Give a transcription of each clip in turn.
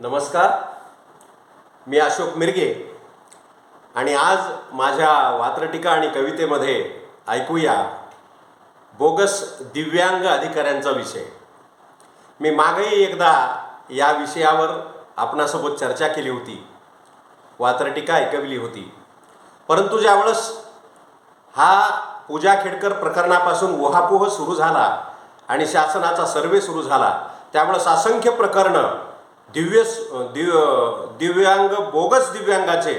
नमस्कार. मी अशोक मिरगे. आणि आज माझ्या वात्रटिका आणि कवितेमध्ये ऐकूया बोगस दिव्यांग अधिकाऱ्यांचा विषय. मी मागेही एकदा या विषयावर आपणासोबत चर्चा केली होती. वात्रटिका ऐकवली होती. परंतु ज्यावेळेस हा पूजा खेडकर प्रकरणापासून वहापोह सुरू झाला आणि शासनाचा सर्वे सुरू झाला त्यावेळेस असंख्य प्रकरणं दिव्य दिव्य दिव्यांग बोगस दिव्यांगाचे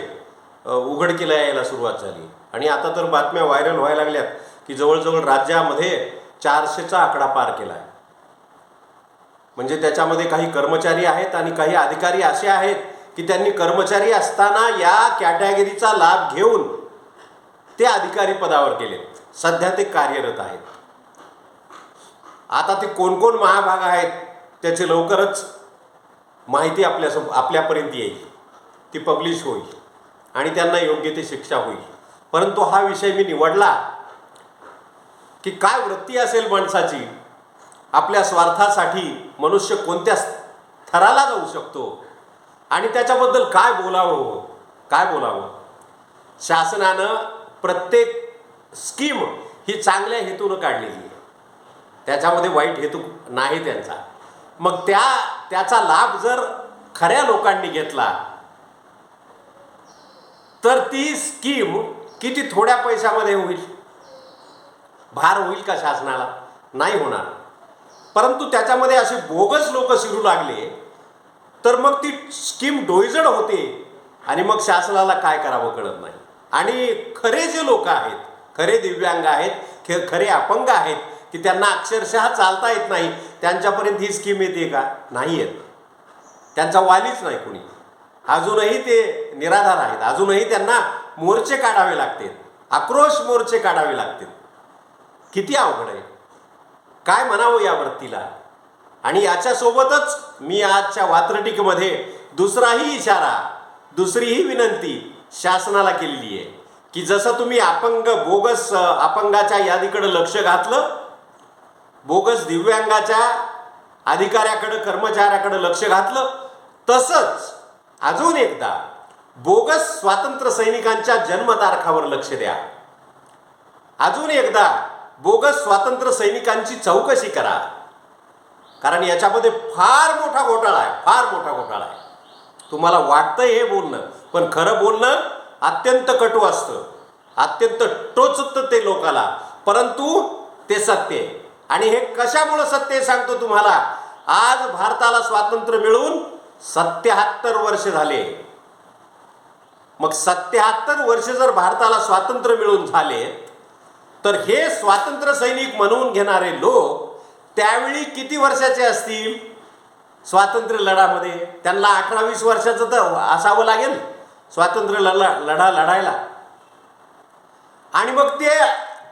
उघडकीला यायला सुरुवात झाली. आणि आता तर बातम्या व्हायरल व्हायला लागल्यात की जवळजवळ राज्यामध्ये चारशेचा आकडा पार केला आहे म्हणजे त्याच्यामध्ये काही कर्मचारी आहेत आणि काही अधिकारी असे आहेत की त्यांनी कर्मचारी असताना या कॅटेगरीचा लाभ घेऊन ते अधिकारी पदावर गेले सध्या ते कार्यरत आहेत. आता ते कोण कोण महाभाग आहेत त्याचे लवकरच माहिती आपल्या आपल्यापर्यंत येईल ती पब्लिश होईल. आणि त्यांना योग्य ती शिक्षा होईल. परंतु हा विषय मी निवडला की काय वृत्ती असेल माणसाची? आपल्या स्वार्थासाठी मनुष्य कोणत्या थराला जाऊ शकतो? आणि त्याच्याबद्दल काय बोलावं? काय बोलावं? शासनानं प्रत्येक स्कीम ही चांगल्या हेतूनं काढलेली आहे. त्याच्यामध्ये वाईट हेतू नाही त्यांचा. मग त्या त्याचा लाभ जर खऱ्या लोकांनी घेतला तर ती स्कीम किती थोड्या पैशामध्ये होईल? भार होईल का शासनाला? नाही होणार. परंतु त्याच्यामध्ये असे बोगस लोक शिरू लागले तर मग ती स्कीम डोईजड होते आणि मग शासनाला काय करावं कळत नाही. आणि खरे जे लोक आहेत खरे दिव्यांग आहेत खे खरे अपंग आहेत की त्यांना अक्षरशः चालता येत नाही. त्यांच्यापर्यंत ही स्कीम येते का? नाही येत. त्यांचा वालीच नाही कुणी. अजूनही ते निराधार आहेत. अजूनही त्यांना मोर्चे काढावे लागतील. आक्रोश मोर्चे काढावे लागतील. किती अवघड आहे. काय म्हणावं या वृत्तीला? आणि याच्यासोबतच मी आजच्या वात्रटिकेमध्ये दुसराही इशारा दुसरीही विनंती शासनाला केलेली आहे. की जसं तुम्ही अपंग बोगस अपंगाच्या यादीकडे लक्ष घातलं बोगस दिव्यांगाच्या अधिकाऱ्याकडं कर्मचाऱ्याकडं लक्ष घातलं. तसंच अजून एकदा बोगस स्वातंत्र्य सैनिकांच्या जन्मतारखावर लक्ष द्या. अजून एकदा बोगस स्वातंत्र्य सैनिकांची चौकशी करा. कारण याच्यामध्ये फार मोठा घोटाळा आहे फार मोठा घोटाळा आहे. तुम्हाला वाटतं हे बोलणं पण खरं बोलणं अत्यंत कटू असतं. अत्यंत टोचतं ते लोकाला परंतु ते सत्य आहे. आणि हे कशामुळं सत्य सांगतो तुम्हाला? आज भारताला स्वातंत्र्य मिळून सत्याहत्तर वर्ष झाले. मग सत्याहत्तर वर्ष जर भारताला स्वातंत्र्य मिळून झाले तर हे स्वातंत्र्य सैनिक म्हणून घेणारे लोक त्यावेळी किती वर्षाचे असतील? स्वातंत्र्य लढामध्ये. त्यांना अठरा वीस वर्षाचं तर असावं लागेल. स्वातंत्र्य लढा लढा लढायला. आणि मग ते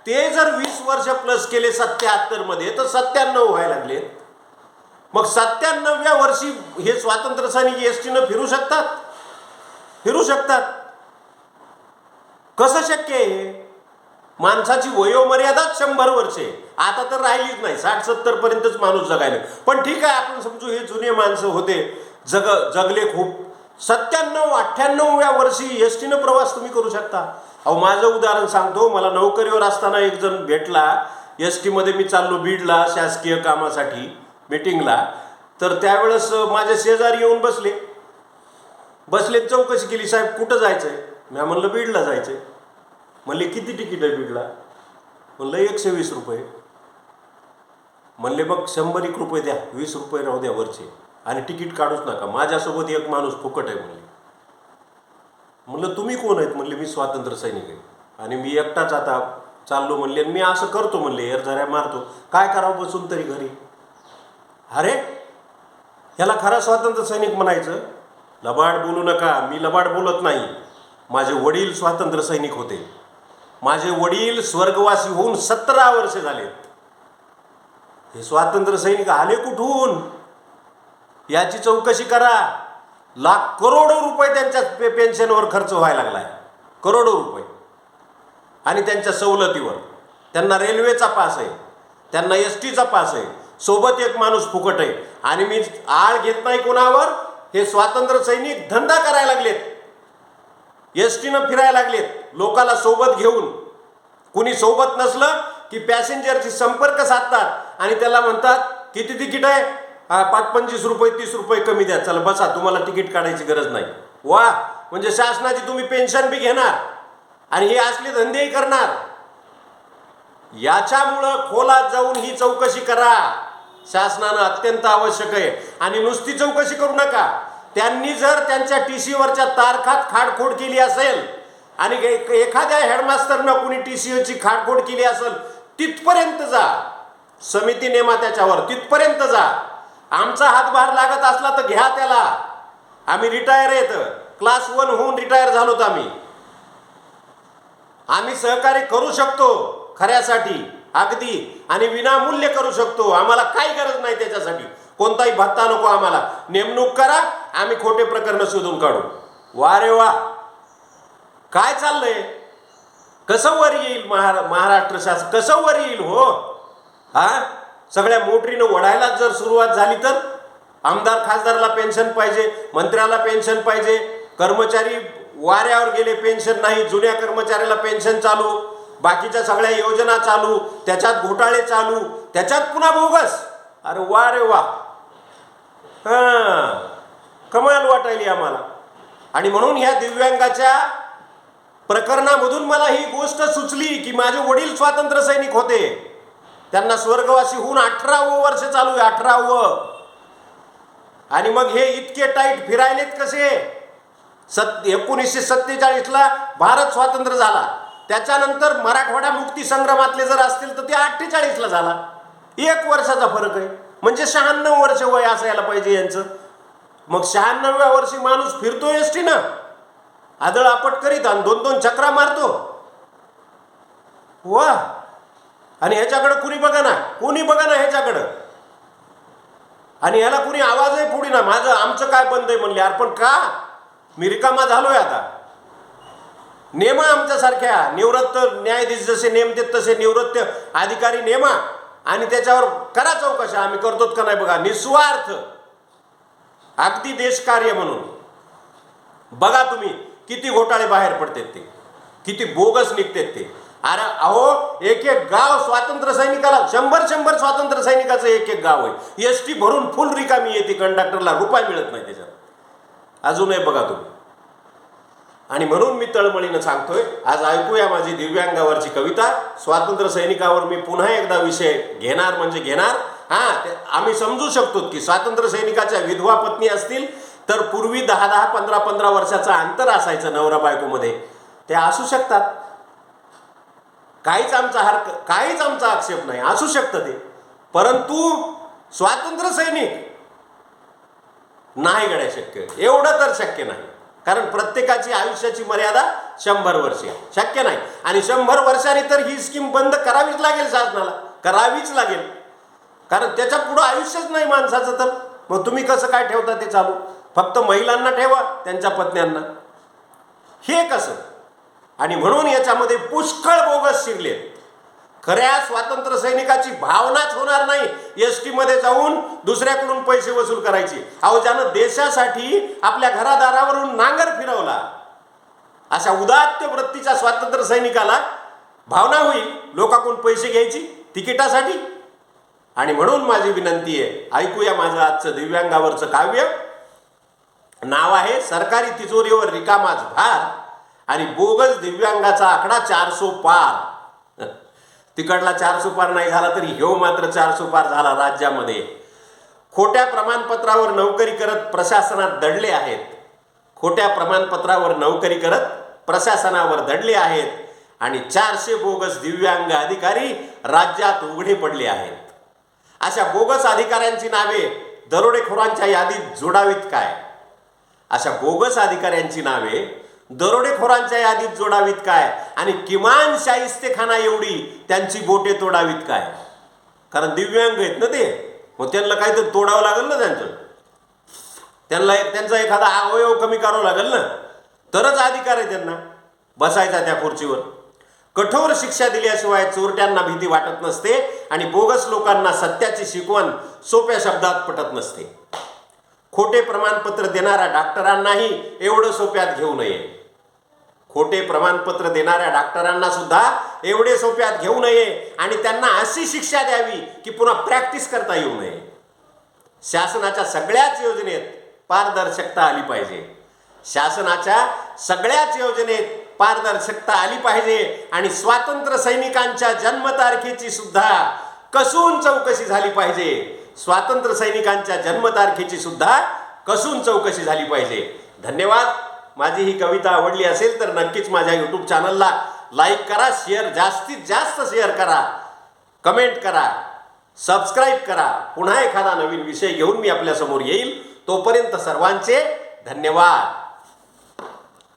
ते जर वीस वर्ष प्लस केले सत्याहत्तरमध्ये तर सत्त्याण्णव व्हायला लागले. मग सत्त्याण्णव्या वर्षी हे स्वातंत्र्य सैनिक एस टीनं फिरू शकतात? फिरू शकतात. कसं शक्य आहे? माणसाची वयोमर्यादाच शंभर वर्षे. आता तर राहिलीच नाही. साठ सत्तर पर्यंतच माणूस जगायला. पण ठीक आहे आपण समजू हे जुने माणसं होते. जग जगले खूप. सत्त्याण्णव अठ्ठ्याण्णवव्या वर्षी एस टीनं प्रवास तुम्ही करू शकता. अहो माझं उदाहरण सांगतो. मला नोकरीवर असताना एक जण भेटला. एस टीमध्ये मी चाललो बीडला शासकीय कामासाठी मीटिंगला. तर त्यावेळेस माझ्या शेजारी येऊन बसले. बसले चौकशी केली साहेब कुठं जायचं आहे मी म्हणलं बीडला जायचं आहे म्हणले किती तिकीट आहे बीडला? म्हणलं एकशे वीस रुपये. म्हणले मग शंभर एक रुपये द्या वीस रुपये राहू द्या वरचे. आणि तिकीट काढूच नका. माझ्यासोबत एक माणूस फुकट आहे म्हणले. म्हणलं तुम्ही कोण आहेत? म्हणले मी स्वातंत्र्य सैनिक आहे. आणि मी एकटाच आता चाललो म्हणले आणि मी असं करतो म्हणले एरझऱ्या मारतो. काय करावं बसून तरी घरी? अरे ह्याला खरा स्वातंत्र्य सैनिक म्हणायचं? लबाड बोलू नका मी लबाड बोलत नाही. माझे वडील स्वातंत्र्य सैनिक होते. माझे वडील स्वर्गवासी होऊन सतरा वर्ष झालेत. हे स्वातंत्र्य सैनिक आले कुठून? याची चौकशी करा. लाख करोडो रुपये त्यांच्या पे पेन्शनवर खर्च व्हायला लागलाय. करोडो रुपये. आणि त्यांच्या सवलतीवर. त्यांना रेल्वेचा पास आहे. त्यांना एस टीचा पास आहे. सोबत एक माणूस फुकट आहे. आणि मी आळ घेत नाही कोणावर हे स्वातंत्र्य सैनिक धंदा करायला लागलेत. एस टीनं फिरायला लागलेत. लोकाला सोबत घेऊन. कुणी सोबत नसलं की पॅसेंजरशी संपर्क साधतात. आणि त्याला म्हणतात किती तिकीट आहे? हा पाच पंचवीस रुपये तीस रुपये कमी द्या. चला बसा. तुम्हाला तिकीट काढायची गरज नाही. वा! म्हणजे शासनाची तुम्ही पेन्शन बी घेणार आणि हे असले धंदेही करणार. याच्यामुळं खोलात जाऊन ही चौकशी करा. शासनानं अत्यंत आवश्यक आहे. आणि नुसती चौकशी करू नका. त्यांनी जर त्यांच्या टी सीवरच्या तारखात खाडखोड केली असेल आणि एखाद्या हेडमास्टरनं कुणी टी सीची खाडखोड केली असेल तिथपर्यंत जा. समिती नेमा त्याच्यावर. तिथपर्यंत जा. आमचा हातभार लागत असला तर घ्या त्याला. आम्ही रिटायर येत क्लास वन होऊन रिटायर झालोत आम्ही. आम्ही सहकार्य करू शकतो खऱ्यासाठी अगदी आणि विनामूल्य करू शकतो. आम्हाला काही गरज नाही त्याच्यासाठी. कोणताही भत्ता नको आम्हाला. नेमणूक करा आम्ही खोटे प्रकरण शोधून काढू. वा रे वा. काय चाललंय? कसं वर येईल महारा महाराष्ट्र शासन? कसं वर येईल हो? हा? सगळ्या मोटरीनं ओढायलाच जर सुरुवात झाली तर आमदार खासदारला पेन्शन पाहिजे मंत्र्याला पेन्शन पाहिजे कर्मचारी वाऱ्यावर गेले पेन्शन नाही जुन्या कर्मचाऱ्याला पेन्शन चालू बाकीच्या सगळ्या योजना चालू त्याच्यात घोटाळे चालू त्याच्यात पुन्हा बोगस. अरे वा रे वा. हां कमाल वाटायली आम्हाला. आणि म्हणून ह्या दिव्यांगाच्या प्रकरणामधून मला ही गोष्ट सुचली की माझे वडील स्वातंत्र्य सैनिक होते. त्यांना स्वर्गवासी होऊन अठरावं वर्ष चालू आहे अठरावं. आणि मग हे इतके टाईट फिरायलेत कसे? सत् एकोणीसशे सत्तेचाळीसला भारत स्वातंत्र्य झाला. त्याच्यानंतर मराठवाडा मुक्ती संग्रामातले जर असतील तर ते अठ्ठेचाळीसला झाला. एक वर्षाचा फरक आहे. म्हणजे शहाण्णव वर्ष वय असायला पाहिजे यांचं. मग शहाण्णव्या वर्षी माणूस फिरतो एसटी ना. आदळ आपट करीत आणि दोन दोन चक्रा मारतो. वा! आणि ह्याच्याकडं कुणी बघा ना कोणी बघा ना ह्याच्याकडं. आणि ह्याला कुणी आवाजही पुढे ना माझं आमचं काय बंद आहे म्हणले अर्पण का? मी रिकामा झालोय आता. नेमा आमच्यासारख्या निवृत्त न्यायाधीश जसे नेमतेत तसे निवृत्त अधिकारी नेमा. आणि त्याच्यावर करा चौकशा आम्ही करतो का नाही बघा. निस्वार्थ. अगदी देशकार्य म्हणून. बघा तुम्ही किती घोटाळे बाहेर पडतात ते. किती बोगस निघतात ते. अरे अहो एक एक गाव स्वातंत्र्य सैनिकाला शंभर शंभर स्वातंत्र्य सैनिकाचं एक एक गाव आहे. एस टी भरून फुल रिकामी येते कंडक्टरला रुपये मिळत नाही त्याच्यात. अजूनही बघा तुम्ही. आणि म्हणून मी तळमळीनं सांगतोय आज ऐकूया माझी दिव्यांगावरची कविता. स्वातंत्र्य सैनिकावर मी पुन्हा एकदा विषय घेणार म्हणजे घेणार. हां आम्ही समजू शकतो की स्वातंत्र्य सैनिकाच्या विधवा पत्नी असतील तर पूर्वी दहा दहा पंधरा पंधरा वर्षाचं अंतर असायचं नवरा बायकोमध्ये. ते असू शकतात. काहीच आमचा हरक काहीच आमचा आक्षेप नाही. असू शकतं ते. परंतु स्वातंत्र्य सैनिक नाही गड्या शक्य. एवढं तर शक्य नाही. कारण प्रत्येकाची आयुष्याची मर्यादा शंभर वर्षे. आहे शक्य नाही. आणि शंभर वर्षाने तर ही स्कीम बंद करावीच लागेल शासनाला. करावीच लागेल. कारण त्याच्या पुढं आयुष्यच नाही माणसाचं तर. मग तुम्ही कसं काय ठेवता ते चालू? फक्त महिलांना ठेवा त्यांच्या पत्न्यांना. हे कसं? आणि म्हणून याच्यामध्ये पुष्कळ बोगस शिरले. खऱ्या स्वातंत्र्य सैनिकाची भावनाच होणार नाही एसमध्ये जाऊन दुसऱ्याकडून पैसे वसूल करायची. अहो ज्यानं देशासाठी आपल्या घरादारावरून नांगर फिरवला अशा उदात्त वृत्तीच्या स्वातंत्र्य सैनिकाला भावना होईल लोकांकडून पैसे घ्यायची तिकिटासाठी. आणि म्हणून माझी विनंती आहे ऐकूया माझं आजचं दिव्यांगावरचं काव्य. नाव आहे सरकारी तिजोरीवर रिकामाच भार. आणि बोगस दिव्यांगाचा आकडा चारसो पार. तिकडला चारसो पार नाही झाला तरी ह्यो मात्र चारसो पार झाला राज्यामध्ये. खोट्या प्रमाणपत्रावर नोकरी करत प्रशासनात दडले आहेत. खोट्या प्रमाणपत्रावर नोकरी करत प्रशासनावर दडले आहेत. आणि चारशे बोगस दिव्यांग अधिकारी राज्यात उघडे पडले आहेत. अशा बोगस अधिकाऱ्यांची नावे दरोडेखोरांच्या यादीत जोडावीत काय? अशा बोगस अधिकाऱ्यांची नावे दरोडेखोरांच्या यादीत जोडावीत काय? आणि किमान शाहिस्तेखाना एवढी त्यांची बोटे तोडावीत काय? कारण दिव्यांग आहेत ना ते. मग त्यांना काहीतरी तोडावं लागेल ना त्यांचं. त्यांना त्यांचा एखादा अवयव कमी करावं लागेल ना. तरच अधिकार आहे त्यांना. बसायचा त्या खुर्चीवर. कठोर शिक्षा दिल्याशिवाय चोरट्यांना भीती वाटत नसते आणि बोगस लोकांना सत्याची शिकवण सोप्या शब्दात पटत नसते. खोटे प्रमाणपत्र देणाऱ्या डॉक्टरांनाही एवढं सोप्यात घेऊ नये. खोटे प्रमाणपत्र देणाऱ्या डॉक्टरांना सुद्धा एवढे सोप्यात घेऊ नये आणि त्यांना अशी शिक्षा द्यावी की पुन्हा प्रॅक्टिस करता येऊ नये. शासनाच्या सगळ्याच योजनेत पारदर्शकता आली पाहिजे. शासनाच्या सगळ्याच योजनेत पारदर्शकता आली पाहिजे आणि स्वातंत्र्य सैनिकांच्या जन्मतारखेची सुद्धा कसून चौकशी झाली पाहिजे. स्वातंत्र्य सैनिकांच्या जन्मतारखेची सुद्धा कसून चौकशी झाली पाहिजे. धन्यवाद. माझी ही कविता आवडली असेल तर नक्कीच माझ्या यूट्यूब चॅनलला लाईक करा शेअर जास्तीत जास्त शेअर करा कमेंट करा सबस्क्राईब करा. पुन्हा एखादा नवीन विषय घेऊन मी आपल्यासमोर येईल. तोपर्यंत सर्वांचे धन्यवाद.